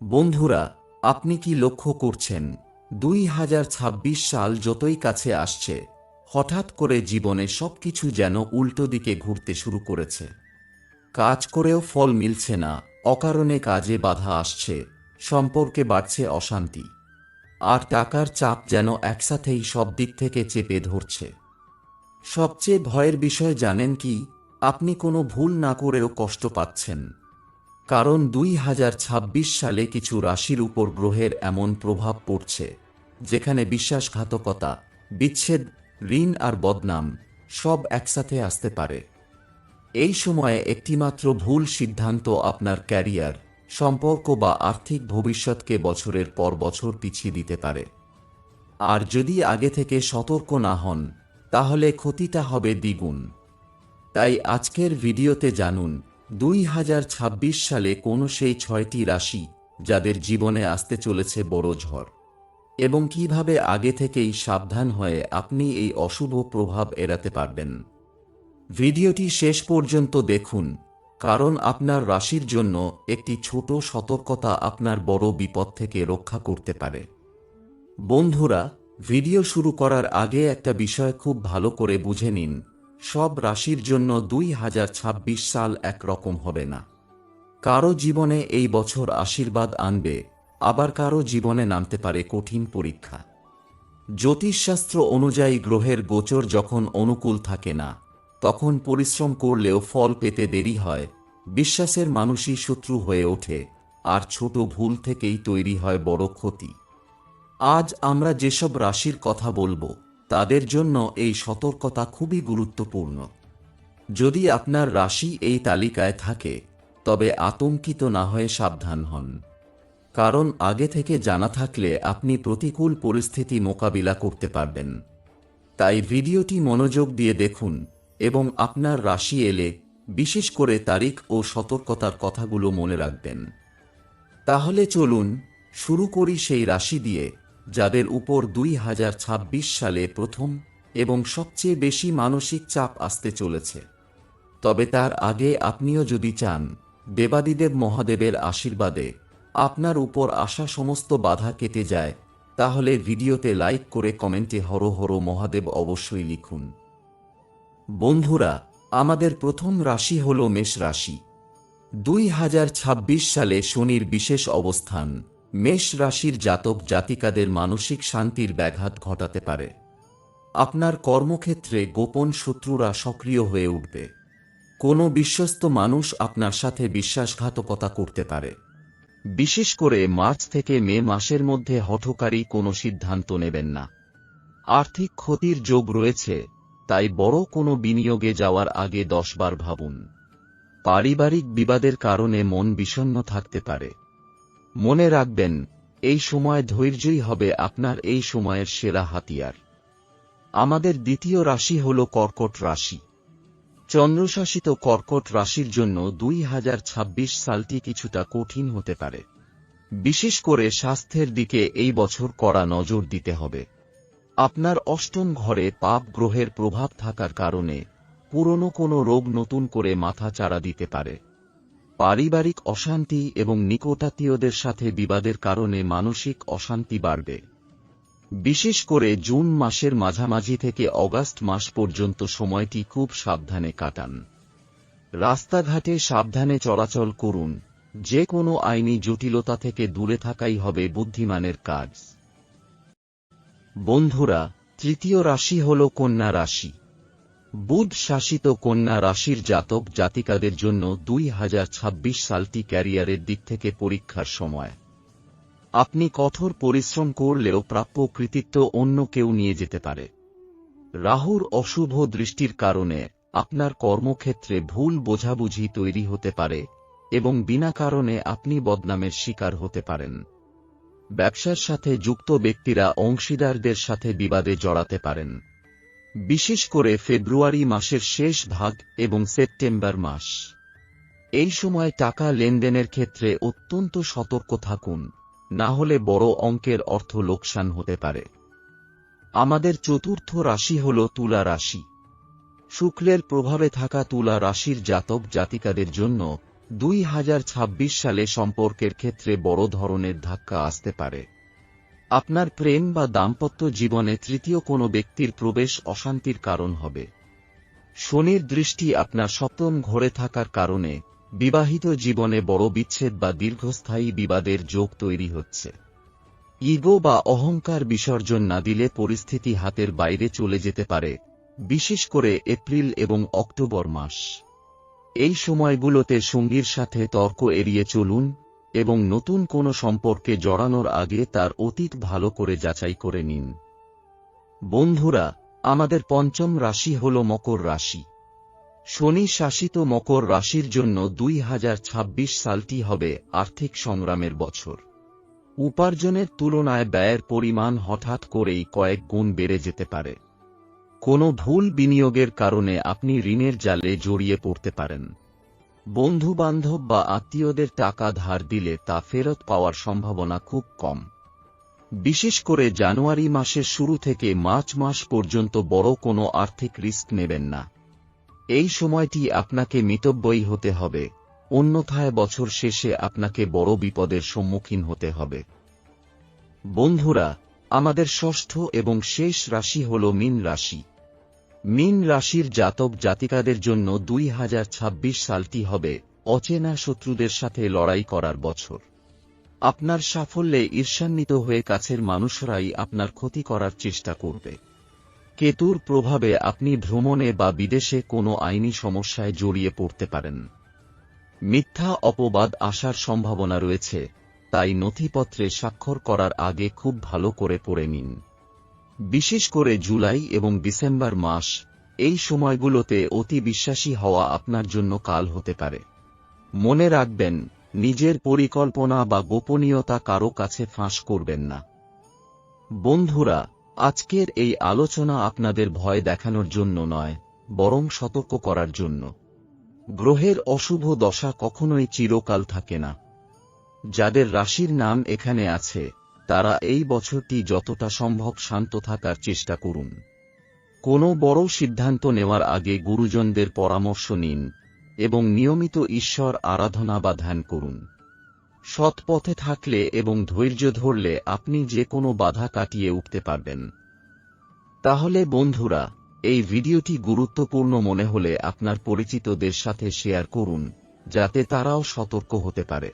বন্ধুরা, আপনি কি লক্ষ্য করছেন? দুই হাজার ছাব্বিশ সাল যতই কাছে আসছে, হঠাৎ করে জীবনে সবকিছু যেন উল্টো দিকে ঘুরতে শুরু করেছে। কাজ করেও ফল মিলছে না, অকারণে কাজে বাধা আসছে, সম্পর্কে বাড়ছে অশান্তি। আর টাকার চাপ যেন একসাথেই সব দিক থেকে চেপে ধরছে। সবচেয়ে ভয়ের বিষয় জানেন কি, আপনি কোনো ভুল না করেও কষ্ট পাচ্ছেন। কারণ দুই হাজার ছাব্বিশ সালে কিছু রাশির উপর গ্রহের এমন প্রভাব পড়ছে, যেখানে বিশ্বাসঘাতকতা, বিচ্ছেদ, ঋণ আর বদনাম সব একসাথে আসতে পারে। এই সময়ে একটিমাত্র ভুল সিদ্ধান্ত আপনার ক্যারিয়ার, সম্পর্ক বা আর্থিক ভবিষ্যৎকে বছরের পর বছর পিছিয়ে দিতে পারে। আর যদি আগে থেকে সতর্ক না হন, তাহলে ক্ষতিটা হবে দ্বিগুণ। তাই আজকের ভিডিওতে জানুন দুই হাজার ছাব্বিশ সালে কোন সেই ছয়টি রাশি যাদের জীবনে আসতে চলেছে বড় ঝড়। এবং কীভাবে আগে থেকেই সাবধান হয়ে আপনি এই অশুভ প্রভাব এড়াতে পারবেন। ভিডিওটি শেষ পর্যন্ত দেখুন, কারণ আপনার রাশির জন্য একটি ছোট সতর্কতা আপনার বড় বিপদ থেকে রক্ষা করতে পারে। বন্ধুরা, ভিডিও শুরু করার আগে একটা বিষয় খুব ভালো করে বুঝে নিন। সব রাশির জন্য দুই হাজার ছাব্বিশ সাল একরকম হবে না। কারও জীবনে এই বছর আশীর্বাদ আনবে, আবার কারও জীবনে নামতে পারে কঠিন পরীক্ষা। জ্যোতিষশাস্ত্র অনুযায়ী গ্রহের গোচর যখন অনুকূল থাকে না, তখন পরিশ্রম করলেও ফল পেতে দেরি হয়, বিশ্বাসের মানুষই শত্রু হয়ে ওঠে, আর ছোট ভুল থেকেই তৈরি হয় বড় ক্ষতি। আজ আমরা যেসব রাশির কথা বলব তাদের জন্য এই সতর্কতা খুবই গুরুত্বপূর্ণ। যদি আপনার রাশি এই তালিকায় থাকে, তবে আতঙ্কিত না হয়ে সাবধান হন। কারণ আগে থেকে জানা থাকলে আপনি প্রতিকূল পরিস্থিতি মোকাবিলা করতে পারবেন। তাই ভিডিওটি মনোযোগ দিয়ে দেখুন এবং আপনার রাশি এলে বিশেষ করে তারিখ ও সতর্কতার কথাগুলো মনে রাখবেন। তাহলে চলুন শুরু করি সেই রাশি দিয়ে যাদের উপর দুই হাজার ছাব্বিশ সালে প্রথম এবং সবচেয়ে বেশি মানসিক চাপ আসতে চলেছে। তবে তার আগে আপনিও যদি চান, দেবাদিদেব মহাদেবের আশীর্বাদে আপনার উপর আসা সমস্ত বাধা কেটে যায়, তাহলে ভিডিওতে লাইক করে কমেন্টে হর হর মহাদেব অবশ্যই লিখুন। বন্ধুরা, আমাদের প্রথম রাশি হল মেষ রাশি। দুই হাজার ছাব্বিশ সালে শনির বিশেষ অবস্থান। মেষ রাশির জাতক জাতিকাদের মানসিক শান্তির ব্যাঘাত ঘটাতে পারে। আপনার কর্মক্ষেত্রে গোপন শত্রুরা সক্রিয় হয়ে উঠবে। কোনো বিশ্বস্ত মানুষ আপনার সাথে বিশ্বাসঘাতকতা করতে পারে। বিশেষ করে মার্চ থেকে মে মাসের মধ্যে হঠকারী কোনো সিদ্ধান্ত নেবেন না। আর্থিক ক্ষতির যোগ রয়েছে, তাই বড় কোনো বিনিয়োগে যাওয়ার আগে দশবার ভাবুন। পারিবারিক বিবাদের কারণে মন বিষণ্ণ থাকতে পারে। মনে রাখবেন, এই সময় ধৈর্যই হবে আপনার এই সময়ের সেরা হাতিয়ার। আমাদের দ্বিতীয় রাশি হল কর্কট রাশি। চন্দ্রশাসিত কর্কট রাশির জন্য দুই হাজার ছাব্বিশ সালটি কিছুটা কঠিন হতে পারে। বিশেষ করে স্বাস্থ্যের দিকে এই বছর কড়া নজর দিতে হবে। আপনার অষ্টম ঘরে পাপ গ্রহের প্রভাব থাকার কারণে পুরনো কোনো রোগ নতুন করে মাথা চাড়া দিতে পারে। পারিবারিক অশান্তি এবং নিকটাত্মীয়দের সাথে বিবাদের কারণে মানসিক অশান্তি বাড়বে। বিশেষ করে জুন মাসের মাঝামাঝি থেকে অগাস্ট মাস পর্যন্ত সময়টি খুব সাবধানে কাটান। রাস্তাঘাটে সাবধানে চলাচল করুন। যে কোনো আইনি জটিলতা থেকে দূরে থাকাই হবে বুদ্ধিমানের কাজ। বন্ধুরা, তৃতীয় রাশি হল কন্যা রাশি। বুধ শাসিত কন্যা রাশির জাতক জাতিকাদের জন্য দুই হাজার ছাব্বিশ সালটি ক্যারিয়ারের দিক থেকে পরীক্ষার সময়। আপনি কঠোর পরিশ্রম করলেও প্রাপ্য কৃতিত্ব অন্য কেউ নিয়ে যেতে পারে। রাহুর অশুভ দৃষ্টির কারণে আপনার কর্মক্ষেত্রে ভুল বোঝাবুঝি তৈরি হতে পারে এবং বিনা কারণে আপনি বদনামের শিকার হতে পারেন। ব্যবসার সাথে যুক্ত ব্যক্তিরা অংশীদারদের সাথে বিবাদে জড়াতে পারেন। বিশেষ করে ফেব্রুয়ারি মাসের শেষ ভাগ এবং সেপ্টেম্বর মাস। এই সময় টাকা লেনদেনের ক্ষেত্রে অত্যন্ত সতর্ক থাকুন, না হলে বড় অঙ্কের অর্থ লোকসান হতে পারে। আমাদের চতুর্থ রাশি হল তুলা রাশি। শুক্লের প্রভাবে থাকা তুলা রাশির জাতক জাতিকাদের জন্য দুই হাজার ছাব্বিশ সালে সম্পর্কের ক্ষেত্রে বড় ধরনের ধাক্কা আসতে পারে। আপনার প্রেম বা দাম্পত্য জীবনে তৃতীয় কোনো ব্যক্তির প্রবেশ অশান্তির কারণ হবে। শনির দৃষ্টি আপনার সপ্তম ঘরে থাকার কারণে বিবাহিত জীবনে বড় বিচ্ছেদ বা দীর্ঘস্থায়ী বিবাদের যোগ তৈরি হচ্ছে। ইগো বা অহংকার বিসর্জন না দিলে পরিস্থিতি হাতের বাইরে চলে যেতে পারে, বিশেষ করে এপ্রিল এবং অক্টোবর মাস। এই সময়গুলোতে সঙ্গীর সাথে তর্ক এড়িয়ে চলুন এবং নতুন কোনো সম্পর্কে জড়ানোর আগে তার অতীত ভালো করে যাচাই করে নিন। বন্ধুরা, আমাদের পঞ্চম রাশি হল মকর রাশি। শনি শাসিত মকর রাশির জন্য দুই হাজার ছাব্বিশ সালটি হবে আর্থিক সংগ্রামের বছর। উপার্জনের তুলনায় ব্যয়ের পরিমাণ হঠাৎ করেই কয়েক গুণ বেড়ে যেতে পারে। কোনো ভুল বিনিয়োগের কারণে আপনি ঋণের জালে জড়িয়ে পড়তে পারেন। বন্ধু বান্ধব বা আত্মীয়দের টাকা ধার দিলে তা ফেরত পাওয়ার সম্ভাবনা খুব কম। বিশেষ করে জানুয়ারি মাসের শুরু থেকে মার্চ মাস পর্যন্ত বড় কোনো আর্থিক রিস্ক নেবেন না। এই সময়টি আপনাকে মিতব্যয়ী হতে হবে। অন্যথায় বছর শেষে আপনাকে বড় বিপদের সম্মুখীন হতে হবে। বন্ধুরা, আমাদের ষষ্ঠ এবং শেষ রাশি হল মিন রাশি। মিন রাশির জাতক জাতিকাদের জন্য দুই হাজার ছাব্বিশ সালটি হবে অচেনা শত্রুদের সাথে লড়াই করার বছর। আপনার সাফল্যে ঈর্ষান্বিত হয়ে কাছের মানুষরাই আপনার ক্ষতি করার চেষ্টা করবে। কেতুর প্রভাবে আপনি ভ্রমণে বা বিদেশে কোনো আইনি সমস্যায় জড়িয়ে পড়তে পারেন। মিথ্যা অপবাদ আসার সম্ভাবনা রয়েছে, তাই নথিপত্রে স্বাক্ষর করার আগে খুব ভালো করে পড়ে নিন। বিশেষ করে জুলাই এবং ডিসেম্বর মাস, এই সময়গুলোতে অতি বিশ্বাসী হওয়া আপনার জন্য কাল হতে পারে। মনে রাখবেন, নিজের পরিকল্পনা বা গোপনীয়তা কারও কাছে ফাঁস করবেন না। বন্ধুরা, আজকের এই আলোচনা আপনাদের ভয় দেখানোর জন্য নয়, বরং সতর্ক করার জন্য। গ্রহের অশুভ দশা কখনোই চিরকাল থাকে না। যাদের রাশির নাম এখানে আছে তারা এই বছরটি যতটা সম্ভব শান্ত থাকার চেষ্টা করুন। কোনো বড় সিদ্ধান্ত নেওয়ার আগে গুরুজনদের পরামর্শ নিন এবং নিয়মিত ঈশ্বর আরাধনা বা ধ্যান করুন। সৎ পথে থাকলে এবং ধৈর্য ধরলে আপনি যে কোনো বাধা কাটিয়ে উঠতে পারবেন। তাহলে বন্ধুরা, এই ভিডিওটি গুরুত্বপূর্ণ মনে হলে আপনার পরিচিতদের সাথে শেয়ার করুন, যাতে তারাও সতর্ক হতে পারে।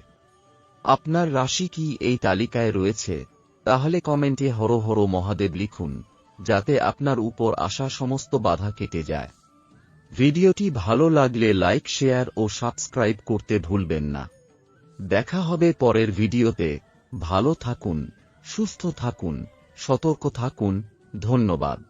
আপনার রাশি কি এই তালিকায় রয়েছে? তাহলে কমেন্টে হর হর মহাদেব লিখুন, যাতে আপনার উপর আসা সমস্ত বাধা কেটে যায়। ভিডিওটি ভালো লাগলে লাইক, শেয়ার ও সাবস্ক্রাইব করতে ভুলবেন না। দেখা হবে পরের ভিডিওতে। ভালো থাকুন, সুস্থ থাকুন, সতর্ক থাকুন। ধন্যবাদ।